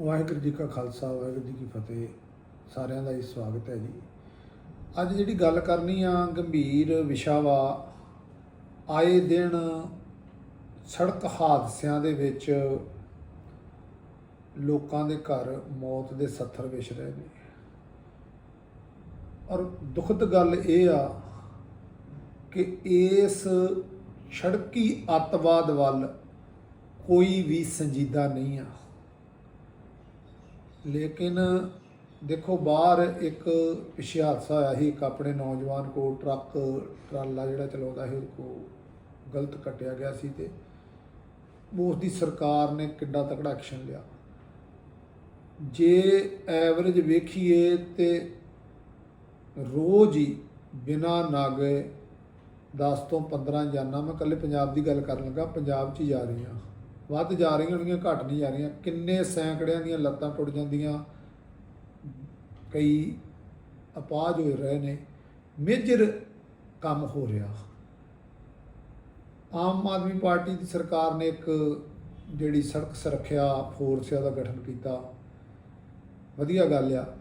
ਵਾਹਿਗੁਰੂ ਜੀ ਕਾ ਖਾਲਸਾ, ਵਾਹਿਗੁਰੂ ਜੀ ਕੀ ਫਤਿਹ। ਸਾਰਿਆਂ ਦਾ ਹੀ ਸਵਾਗਤ ਹੈ ਜੀ। ਅੱਜ ਜਿਹੜੀ ਗੱਲ ਕਰਨੀ ਆ, ਗੰਭੀਰ ਵਿਸ਼ਾ ਵਾ, ਆਏ ਦਿਨ ਸੜਕ ਹਾਦਸਿਆਂ ਦੇ ਵਿੱਚ ਲੋਕਾਂ ਦੇ ਘਰ ਮੌਤ ਦੇ ਸੱਥਰ ਵਿਛ ਰਹੇ ਨੇ। ਔਰ ਦੁਖਦ ਗੱਲ ਇਹ ਆ ਕਿ ਇਸ ਸੜਕੀ ਅੱਤਵਾਦ ਵੱਲ ਕੋਈ ਵੀ ਸੰਜੀਦਾ ਨਹੀਂ ਆ। ਲੇਕਿਨ ਦੇਖੋ ਬਾਹਰ ਇੱਕ ਪਿੱਛੇ ਹਾਦਸਾ ਹੋਇਆ ਸੀ, ਇੱਕ ਆਪਣੇ ਨੌਜਵਾਨ ਕੋ ਟਰੱਕ, ਟਰਾਲਾ ਜਿਹੜਾ ਚਲਾਉਂਦਾ ਸੀ ਉਹ ਕੋ ਗਲਤ ਕੱਟਿਆ ਗਿਆ ਸੀ ਤੇ ਉਸ ਦੀ ਸਰਕਾਰ ਨੇ ਕਿੱਡਾ ਤਕੜਾ ਐਕਸ਼ਨ ਲਿਆ। ਜੇ ਐਵਰੇਜ ਵੇਖੀਏ ਤੇ ਰੋਜ਼ ਹੀ ਬਿਨਾ ਨਾਗੇ 10 ਤੋਂ 15 ਜਾਨਾਂ, ਮੈਂ ਕੱਲੇ ਪੰਜਾਬ ਦੀ ਗੱਲ ਕਰਨ ਲੱਗਾ, ਪੰਜਾਬ 'ਚ ਹੀ ਜਾ ਹਾਂ ਵੱਧ ਜਾ ਰਹੀਆਂ ਹੋਣਗੀਆਂ, ਘੱਟ ਨਹੀਂ ਜਾ ਰਹੀਆਂ। ਕਿੰਨੇ ਸੈਂਕੜਿਆਂ ਦੀਆਂ ਲੱਤਾਂ ਟੁੱਟ ਜਾਂਦੀਆਂ। ਕਈ ਅਪਾਜ ਹੋ ਰਹੇ ਨੇ। ਮੇਜਰ ਕੰਮ ਹੋ ਰਿਹਾ। ਆਮ ਆਦਮੀ ਪਾਰਟੀ ਦੀ ਸਰਕਾਰ ਨੇ ਇੱਕ ਜਿਹੜੀ ਸੜਕ ਸੁਰੱਖਿਆ ਫੋਰਸ ਦਾ ਗਠਨ ਕੀਤਾ। ਵਧੀਆ ਗੱਲ ਆ।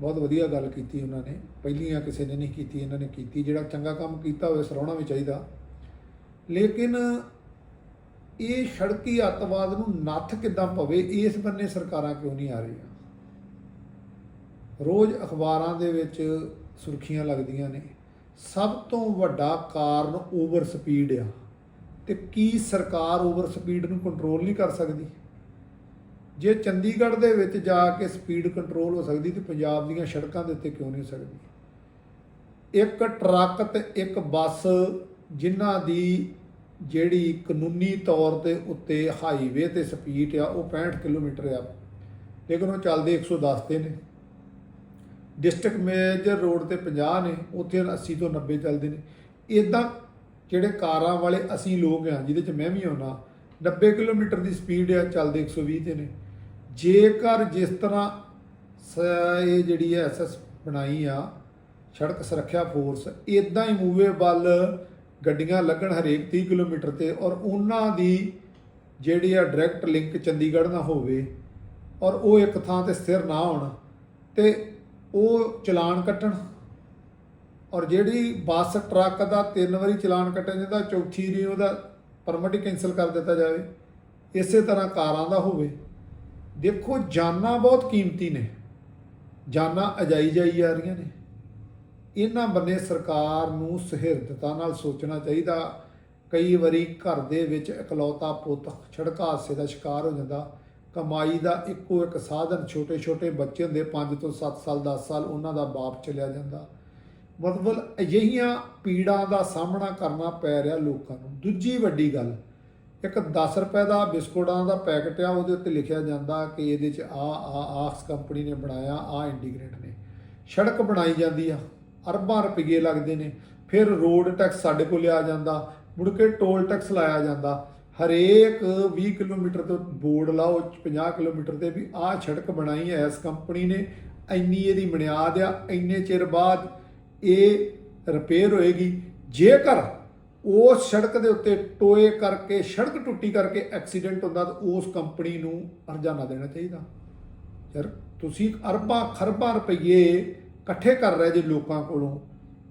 ਬਹੁਤ ਵਧੀਆ ਗੱਲ ਕੀਤੀ ਉਹਨਾਂ ਨੇ। ਪਹਿਲੀਆਂ ਕਿਸੇ ਨੇ ਨਹੀਂ ਕੀਤੀ, ਇਹਨਾਂ ਨੇ ਕੀਤੀ। ਜਿਹੜਾ ਚੰਗਾ ਕੰਮ ਕੀਤਾ ਹੋਵੇ, ਸਰਾਉਣਾ ਵੀ ਚਾਹੀਦਾ। ਲੇਕਿਨ ਇਹ ਸੜਕੀ ਅੱਤਵਾਦ ਨੂੰ ਨੱਥ ਕਿੱਦਾਂ ਪਵੇ, ਇਸ ਬੰਨੇ ਸਰਕਾਰਾਂ ਕਿਉਂ ਨਹੀਂ ਆ ਰਹੀਆਂ? ਰੋਜ਼ ਅਖਬਾਰਾਂ ਦੇ ਵਿੱਚ ਸੁਰਖੀਆਂ ਲੱਗਦੀਆਂ ਨੇ, ਸਭ ਤੋਂ ਵੱਡਾ ਕਾਰਨ ਓਵਰ ਸਪੀਡ ਆ। ਤੇ ਕੀ ਸਰਕਾਰ ਓਵਰ ਸਪੀਡ ਨੂੰ ਕੰਟਰੋਲ ਨਹੀਂ ਕਰ ਸਕਦੀ? ਜੇ ਚੰਡੀਗੜ੍ਹ ਦੇ ਵਿੱਚ ਜਾ ਕੇ ਸਪੀਡ ਕੰਟਰੋਲ ਹੋ ਸਕਦੀ ਤੇ ਪੰਜਾਬ ਦੀਆਂ ਸੜਕਾਂ ਦੇ ਉੱਤੇ ਕਿਉਂ ਨਹੀਂ ਹੋ ਸਕਦੀ? ਇੱਕ ਟਰੱਕ ਤੇ ਇੱਕ ਬੱਸ, ਜਿਨ੍ਹਾਂ ਦੀ ਜਿਹੜੀ ਕਾਨੂੰਨੀ ਤੌਰ ਤੇ ਉੱਤੇ ਹਾਈਵੇ ਤੇ ਸਪੀਡ ਆ, ਉਹ 65 ਕਿਲੋਮੀਟਰ ਆ। ਲੇਕਿਨ ਉਹ ਚੱਲਦੇ 110 ਤੇ ਨੇ। ਡਿਸਟ੍ਰਿਕਟ ਮੇਜਰ ਰੋਡ ਤੇ 50 ਨੇ, ਉੱਥੇ 80 ਤੋਂ 90 ਚੱਲਦੇ ਨੇ। ਇਦਾਂ ਜਿਹੜੇ ਕਾਰਾਂ ਵਾਲੇ ਅਸੀਂ ਲੋਕ ਆ, ਜਿਹਦੇ ਚ ਮੈਂ ਵੀ ਆਉਣਾ 90 ਕਿਲੋਮੀਟਰ ਦੀ ਸਪੀਡ ਆ, ਚੱਲਦੇ 120 ਤੇ ਨੇ। ਜੇਕਰ ਜਿਸ ਤਰ੍ਹਾਂ ਸ- ਇਹ ਜਿਹੜੀ ਹੈ ਐਸਐਸ ਬਣਾਈ ਆ, ਸੜਕ ਸੁਰੱਖਿਆ ਫੋਰਸ ਇਦਾਂ ਹੀ ਮੂਵੇਬਲ ਗੱਡੀਆਂ ਲੱਗਣ ਹਰੇਕ 30 ਕਿਲੋਮੀਟਰ ਤੇ ਔਰ ਉਹਨਾਂ ਦੀ ਜਿਹੜੀ ਆ ਡਾਇਰੈਕਟ ਲਿੰਕ ਚੰਡੀਗੜ੍ਹ ਨਾਲ ਹੋਵੇ ਔਰ ਉਹ ਇੱਕ ਥਾਂ ਤੇ ਸਥਿਰ ਨਾ ਹੋਣ ਤੇ ਉਹ ਚਲਾਨ ਕੱਟਣ। ਔਰ ਜਿਹੜੀ ਬੱਸ, ਟਰੱਕ ਦਾ ਤਿੰਨ ਵਾਰੀ ਚਲਾਨ ਕੱਟਿਆ ਜਾਂਦਾ ਚੌਥੀ ਰੀ ਉਹਦਾ ਪਰਮਿਟ ਹੀ ਕੈਨਸਲ ਕਰ ਦਿੱਤਾ ਜਾਵੇ। ਇਸੇ ਤਰ੍ਹਾਂ ਕਾਰਾਂ ਦਾ ਹੋਵੇ। ਦੇਖੋ, ਜਾਨਾਂ ਬਹੁਤ ਕੀਮਤੀ ਨੇ। ਜਾਨਾਂ ਅਜਾਈ ਜਾਈ ਆ ਰਹੀਆਂ ਨੇ। ਇਹਨਾਂ ਬੰਨੇ ਸਰਕਾਰ ਨੂੰ ਸਹਿਰਦਤਾ ਨਾਲ ਸੋਚਣਾ ਚਾਹੀਦਾ। ਕਈ ਵਾਰੀ ਘਰ ਦੇ ਵਿੱਚ ਇਕਲੌਤਾ ਪੁੱਤ ਸੜਕ ਹਾਦਸੇ ਦਾ ਸ਼ਿਕਾਰ ਹੋ ਜਾਂਦਾ। ਕਮਾਈ ਦਾ ਇੱਕੋ ਇੱਕ ਸਾਧਨ ਛੋਟੇ ਛੋਟੇ ਬੱਚੇ ਹੁੰਦੇ 5 ਤੋਂ 7 ਸਾਲ 10 ਸਾਲ ਉਹਨਾਂ ਦਾ ਬਾਪ ਚਲਿਆ ਜਾਂਦਾ। ਮਤਲਬ ਅਜਿਹੀਆਂ ਪੀੜਾਂ ਦਾ ਸਾਹਮਣਾ ਕਰਨਾ ਪੈ ਰਿਹਾ ਲੋਕਾਂ ਨੂੰ। ਦੂਜੀ ਵੱਡੀ ਗੱਲ, ਇੱਕ 10 ਰੁਪਏ ਦਾ ਬਿਸਕੁਟਾਂ ਦਾ ਪੈਕਟ ਆ, ਉਹਦੇ ਉੱਤੇ ਲਿਖਿਆ ਜਾਂਦਾ ਕਿ ਇਹਦੇ ਚ ਆ ਆ ਆਕਸ ਕੰਪਨੀ ਨੇ ਬਣਾਇਆ, ਆ ਇੰਡੀਗ੍ਰੇਟ ਨੇ। ਸੜਕ ਬਣਾਈ ਜਾਂਦੀ ਆ। ਅਰਬਾਂ ਰੁਪਏ ਲੱਗਦੇ ਨੇ। ਫਿਰ ਰੋਡ ਟੈਕਸ ਸਾਡੇ ਕੋਲ ਆ ਜਾਂਦਾ। ਮੁੜ ਕੇ ਟੋਲ ਟੈਕਸ ਲਾਇਆ ਜਾਂਦਾ। ਹਰੇਕ 20 ਕਿਲੋਮੀਟਰ ਤੋਂ ਬੋਰਡ ਲਾਓ 50 ਕਿਲੋਮੀਟਰ ਤੇ ਵੀ ਆਹ ਸੜਕ ਬਣਾਈ ਹੈ, ਇਸ ਕੰਪਨੀ ਨੇ। ਇੰਨੀ ਇਹਦੀ ਬੁਨਿਆਦ ਆ, ਇੰਨੇ ਚਿਰ ਬਾਅਦ ਇਹ ਰਿਪੇਅਰ ਹੋਏਗੀ। ਜੇਕਰ ਉਸ ਸੜਕ ਦੇ ਉੱਤੇ ਟੋਏ ਕਰਕੇ, ਸੜਕ ਟੁੱਟੀ ਕਰਕੇ ਐਕਸੀਡੈਂਟ ਹੁੰਦਾ, ਤਾਂ ਉਸ ਕੰਪਨੀ ਨੂੰ ਹਰਜਾਨਾ ਦੇਣਾ ਚਾਹੀਦਾ। ਯਾਰ, ਤੁਸੀਂ ਅਰਬਾਂ ਖਰਬਾਂ ਰੁਪਏ ਇਕੱਠੇ ਕਰ ਰਹੇ ਜੇ ਲੋਕਾਂ ਕੋਲੋਂ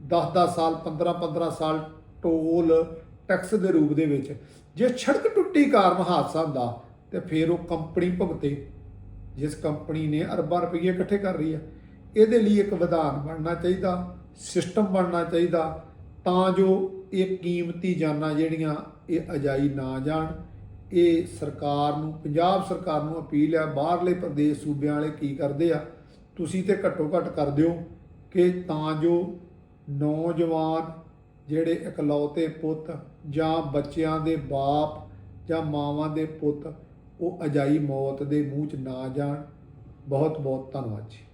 10-10 ਸਾਲ 15-15 ਸਾਲ ਟੋਲ ਟੈਕਸ ਦੇ ਰੂਪ ਦੇ ਵਿੱਚ। ਜੇ ਸੜਕ ਟੁੱਟੀ ਕਾਰਨ ਹਾਦਸਾ ਹੁੰਦਾ, ਤੇ ਫਿਰ ਉਹ ਕੰਪਨੀ ਭੁਗਤੇ, ਜਿਸ ਕੰਪਨੀ ਨੇ ਅਰਬਾਂ ਰੁਪਏ ਇਕੱਠੇ ਕਰ ਰਹੀ ਹੈ ਇਹਦੇ ਲਈ ਇੱਕ ਵਿਧਾਨ ਬਣਨਾ ਚਾਹੀਦਾ, ਸਿਸਟਮ ਬਣਨਾ ਚਾਹੀਦਾ, ਤਾਂ ਜੋ ਇਹ ਕੀਮਤੀ ਜਾਨਾਂ ਜਿਹੜੀਆਂ ਇਹ ਅਜਾਈ ਨਾ ਜਾਣ। ਇਹ ਸਰਕਾਰ ਨੂੰ, ਪੰਜਾਬ ਸਰਕਾਰ ਨੂੰ ਅਪੀਲ ਹੈ ਬਾਹਰਲੇ ਪ੍ਰਦੇਸ਼ ਸੂਬਿਆਂ ਵਾਲੇ ਕੀ ਕਰਦੇ ਆ ਤੁਸੀਂ ਤੇ ਘੱਟੋ ਘੱਟ ਕਰ ਦਿਓ ਕਿ ਤਾਂ ਜੋ ਨੌਜਵਾਨ ਜਿਹੜੇ ਇਕਲੌਤੇ ਪੁੱਤ ਜਾਂ ਬੱਚਿਆਂ ਦੇ ਬਾਪ ਜਾਂ ਮਾਵਾਂ ਦੇ ਪੁੱਤ, ਉਹ ਅਜਾਈ ਮੌਤ ਦੇ ਮੂੰਹ 'ਚ ਨਾ ਜਾਣ। ਬਹੁਤ ਬਹੁਤ ਧੰਨਵਾਦ ਜੀ।